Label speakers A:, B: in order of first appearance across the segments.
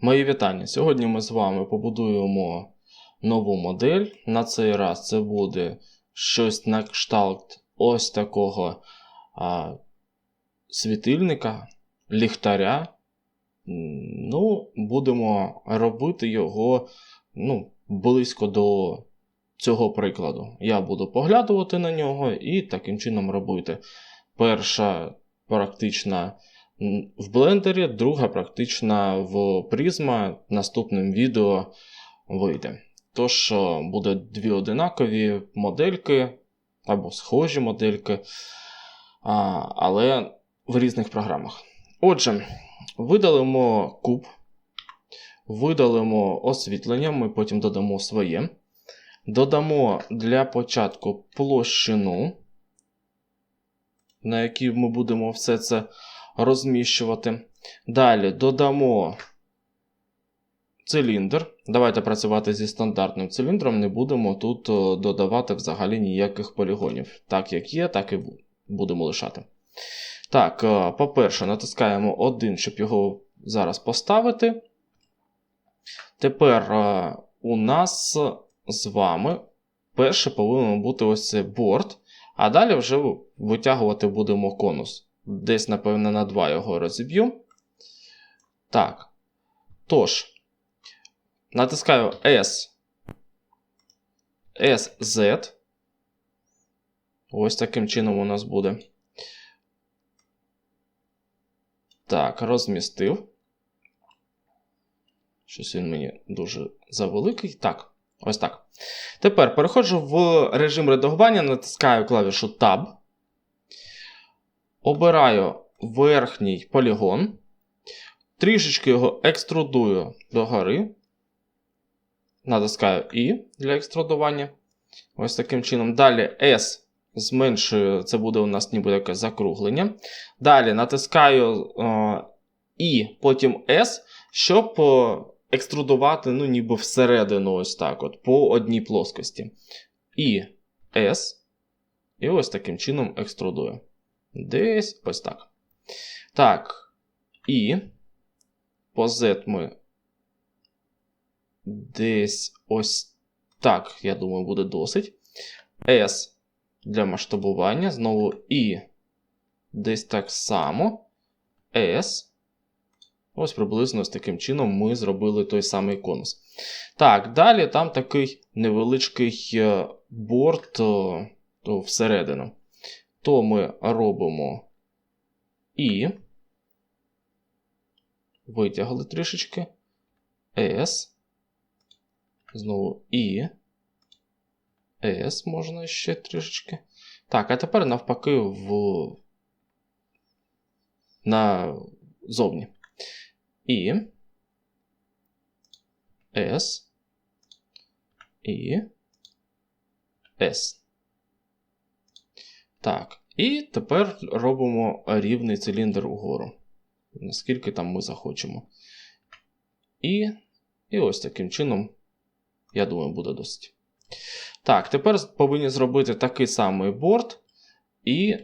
A: Мої вітання. Сьогодні ми з вами побудуємо нову модель. На цей раз це буде щось на кшталт ось такого а, світильника, ліхтаря. Ну, будемо робити його ну, близько до цього прикладу. Я буду поглядувати на нього і таким чином робити. Перша практична в блендері, друга практична в Prisma. Наступним відео вийде. Тож е, буде дві одинакові модельки або схожі модельки, але в різних програмах. Отже, видалимо куб, видалимо освітлення, ми потім додамо своє. Додамо для початку площину, на якій ми будемо все це розміщувати. Далі додамо циліндр. Давайте працювати зі стандартним циліндром, не будемо тут додавати взагалі ніяких полігонів. Так як є, так і будемо лишати. Так, е, по-перше, натискаємо один, щоб його зараз поставити. Тепер е, у нас з вами перше повинен бути ось цей борт, а далі вже витягувати будемо конус. Десь, напевно, на 2 його розіб'ю. Так. Тож, натискаю S. SZ. Ось таким чином у нас буде. Так, розмістив. Щось він мені дуже завеликий. Так, ось так. Тепер переходжу в режим редагування, натискаю клавішу Tab. Обираю верхній полігон. Трішечки його екструдую догори. Натискаю І для екструдування. Ось таким чином. Далі S зменшую, це буде у нас ніби якесь закруглення. Далі натискаю е, І, потім S, щоб е, екструдувати, ну, ніби всередину, ось так, от, по одній плоскості. І S. І ось таким чином екструдую. Десь ось так. Так. І по Z ми десь ось так, я думаю, буде досить. S для масштабування. Знову І десь так само. S. Ось приблизно з таким чином ми зробили той самий конус. Так, далі там такий невеличкий е, борт то всередину. То ми робимо І. Витягли трішечки. S. Знову І. S можна ще трішечки. Так, а тепер навпаки в. На зовні. І. S. І. S. Так. І тепер робимо рівний циліндр угору. Наскільки там ми захочемо. І. І ось таким чином, я думаю, буде досить. Так, тепер повинні зробити такий самий борт і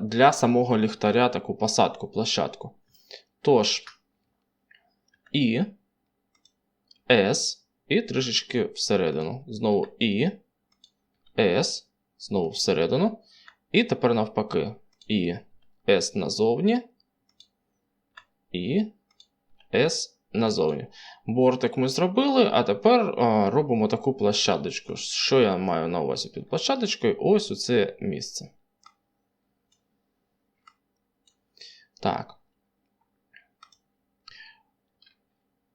A: для самого ліхтаря таку посадку, площадку. Тож, І, S, і трішечки всередину. Знову І, S, знову всередину. І тепер навпаки. І S назовні. І S назовні. Бортик ми зробили, а тепер а, робимо таку площадочку. Що я маю на увазі під площадочкою? Ось у це місце. Так.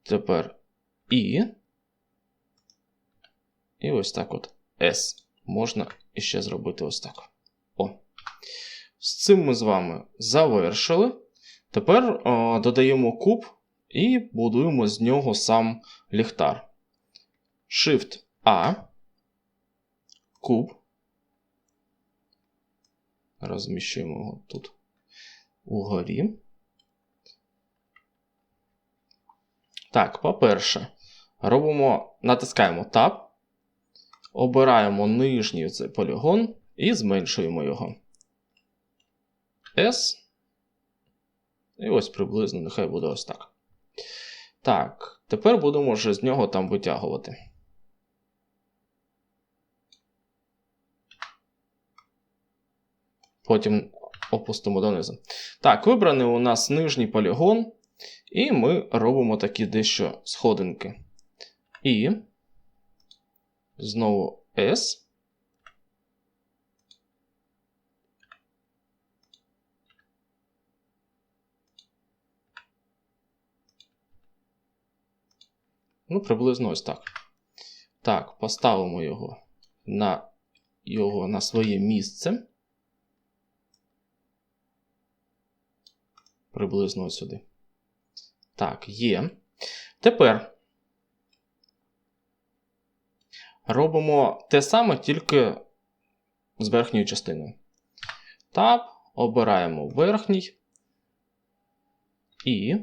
A: Тепер І. І ось так от S. Можна іще зробити ось так. О. З цим ми з вами завершили. Тепер а, додаємо куб і будуємо з нього сам ліхтар. Shift A. Куб. Розміщуємо його тут угорі. Так, по-перше, робимо, натискаємо Tab, обираємо нижній цей полігон і зменшуємо його. S. І ось приблизно нехай буде ось так. Так, Тепер будемо вже з нього там витягувати. Потім опустимо донизу. Так, вибраний у нас нижній полігон, і ми робимо такі дещо сходинки. І знову S. Ну, приблизно ось так. Так, поставимо його на його на своє місце. Приблизно ось сюди. Так, є. Тепер робимо те саме, тільки з верхньою частиною. Таб, обираємо верхній і.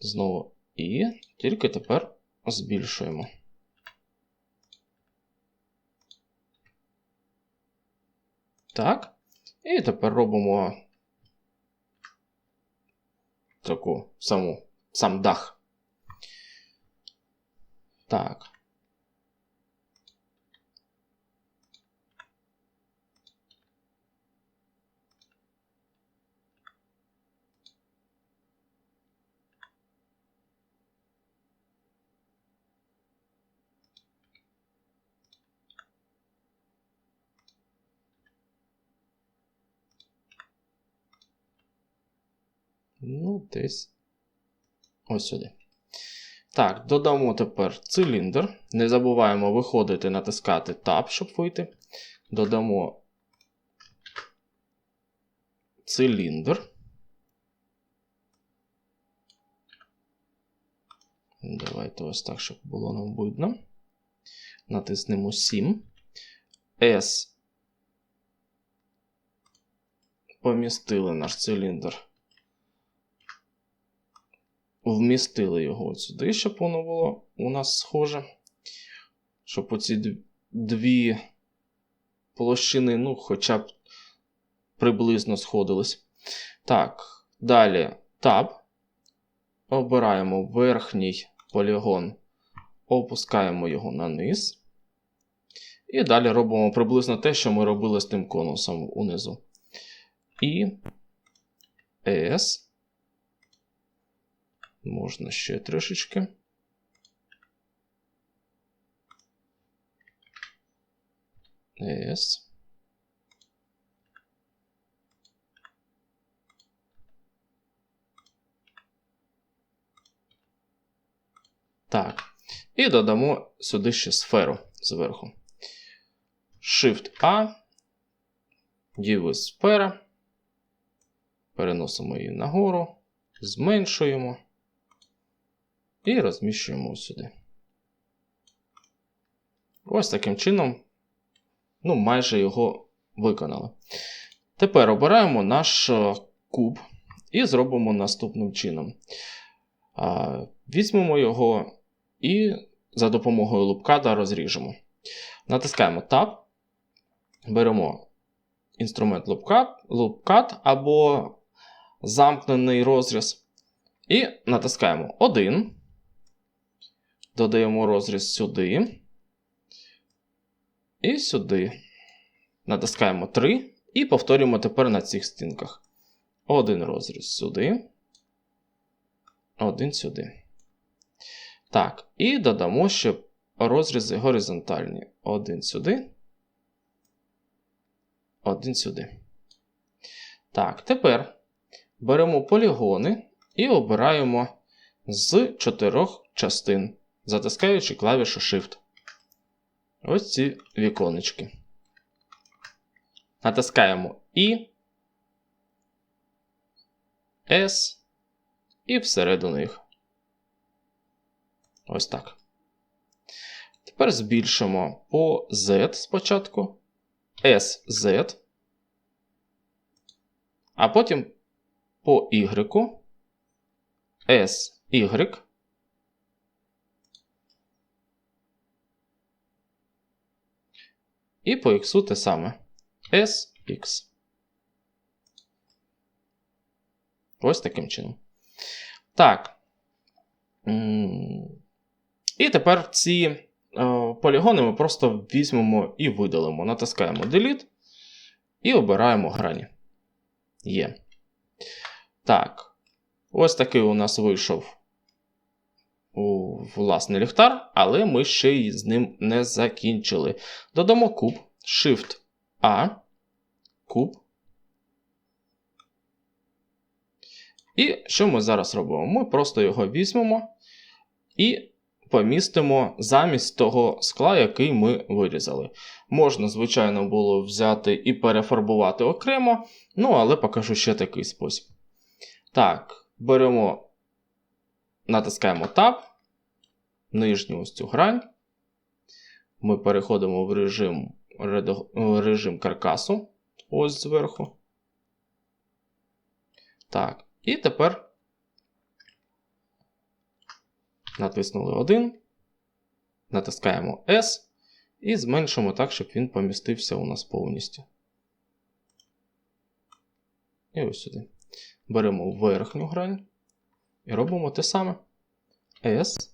A: Знову і. Тільки тепер збільшуємо. Так. І тепер робимо таку саму, сам дах. Так. Ну, десь ось сюди. Так, додамо тепер циліндр. Не забуваємо виходити, натискати Tab, щоб вийти. Додамо циліндр. Давайте ось так, щоб було нам видно. Натиснемо 7. S. Помістили наш циліндр вмістили його от сюди, щоб воно було у нас схоже. Щоб оці дві площини, ну, хоча б приблизно сходились. Так, далі Tab. Обираємо верхній полігон, опускаємо його на низ. І далі робимо приблизно те, що ми робили з тим конусом унизу. І S. Можна ще трішечки. Yes. Так. І додамо сюди ще сферу зверху. Shift-A. Діви сфера. Переносимо її нагору, зменшуємо і розміщуємо сюди. Ось таким чином, ну, майже його виконали. Тепер обираємо наш е, куб і зробимо наступним чином. Візьмемо його і за допомогою лупкада розріжемо. Натискаємо Tab, беремо інструмент лупкат або замкнений розріз. І натискаємо 1. Додаємо розріз сюди. І сюди. Натискаємо 3 і повторюємо тепер на цих стінках. Один розріз сюди. Один сюди. Так, і додамо ще розрізи горизонтальні. Один сюди. Один сюди. Так, тепер беремо полігони і обираємо з чотирьох частин затискаючи клавішу Shift. Ось ці віконечки. Натискаємо І, S і всередину їх. Ось так. Тепер збільшимо по Z спочатку, SZ, а потім по Y, SY. І по x те саме SX. Ось таким чином. Так, І тепер ці е, полігони ми просто візьмемо і видалимо. Натискаємо Delete і обираємо грані. Є. Так. Ось такий у нас вийшов у власний ліхтар, але ми ще й з ним не закінчили. Додамо куб, Shift A, куб. І що ми зараз робимо? Ми просто його візьмемо і помістимо замість того скла, який ми вирізали. Можна, звичайно, було взяти і перефарбувати окремо, ну, але покажу ще такий спосіб. Так, беремо, натискаємо Tab, нижню ось цю грань. Ми переходимо в режим, режим каркасу, ось зверху. Так, і тепер натиснули один, натискаємо S і зменшимо так, щоб він помістився у нас повністю. І ось сюди. Беремо верхню грань і робимо те саме. S.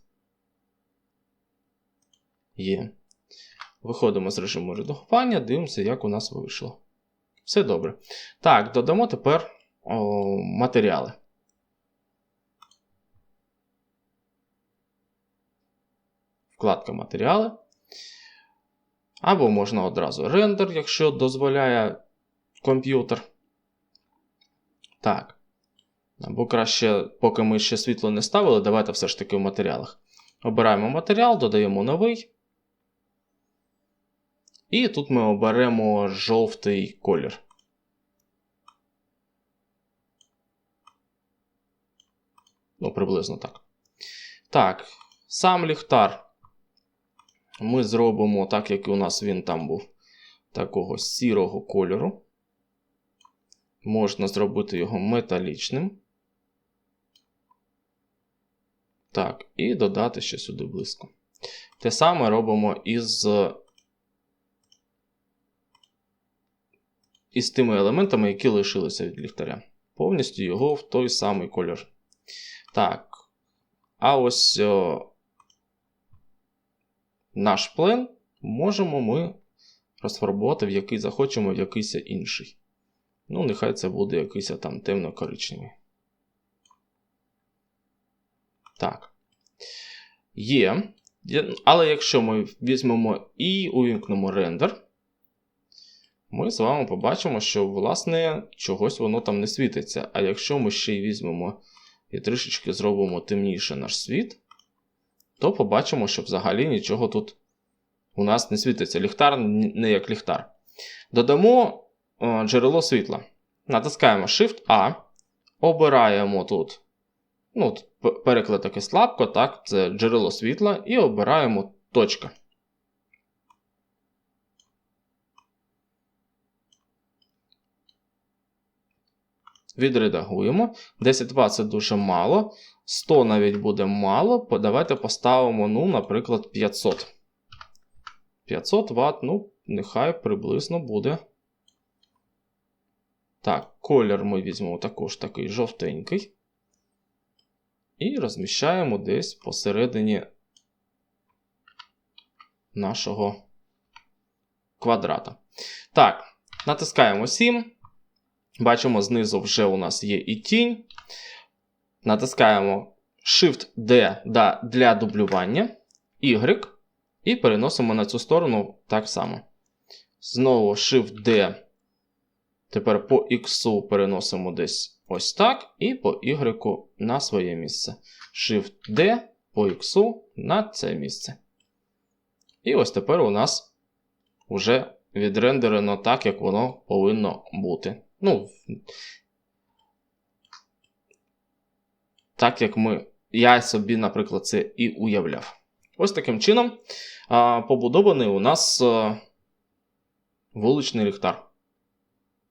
A: Є. Виходимо з режиму редагування, дивимося, як у нас вийшло. Все добре. Так, додамо тепер о, матеріали. Вкладка матеріали. Або можна одразу рендер, якщо дозволяє комп'ютер. Так. Або краще, поки ми ще світло не ставили, давайте все ж таки в матеріалах. Обираємо матеріал, додаємо новий. І тут ми оберемо жовтий колір. Ну, приблизно так. Так, сам ліхтар. Ми зробимо так, як у нас він там був, такого сірого кольору. Можна зробити його металічним. Так, і додати ще сюди близько. Те саме робимо із із тими елементами, які лишилися від ліхтаря. Повністю його в той самий кольор. Так. А ось о, наш плен можемо ми розфарбувати, в який захочемо, в якийсь інший. Ну, нехай це буде якийсь там темно-коричневий. Так. Є. Але якщо ми візьмемо і увімкнемо рендер, ми з вами побачимо, що, власне, чогось воно там не світиться. А якщо ми ще й візьмемо і трішечки зробимо темніше наш світ, то побачимо, що взагалі нічого тут у нас не світиться. Ліхтар не як ліхтар. Додамо джерело світла. Натискаємо Shift-A, обираємо тут. Ну, Переклад таке слабко, так, це джерело світла, і обираємо точка. Відредагуємо. 10 Вт це дуже мало. 100 навіть буде мало. Давайте поставимо, ну, наприклад, 500. 500 Вт, ну, нехай приблизно буде. Так, колір ми візьмемо також такий жовтенький. І розміщаємо десь посередині нашого квадрата. Так, натискаємо 7. Бачимо, знизу вже у нас є і тінь. Натискаємо Shift-D для дублювання, Y, і переносимо на цю сторону так само. Знову Shift-D. Тепер по X переносимо десь ось так, і по Y на своє місце. Shift-D по X на це місце. І ось тепер у нас вже відрендерено так, як воно повинно бути. Ну, так як ми, я собі, наприклад, це і уявляв. Ось таким чином побудований у нас вуличний ліхтар.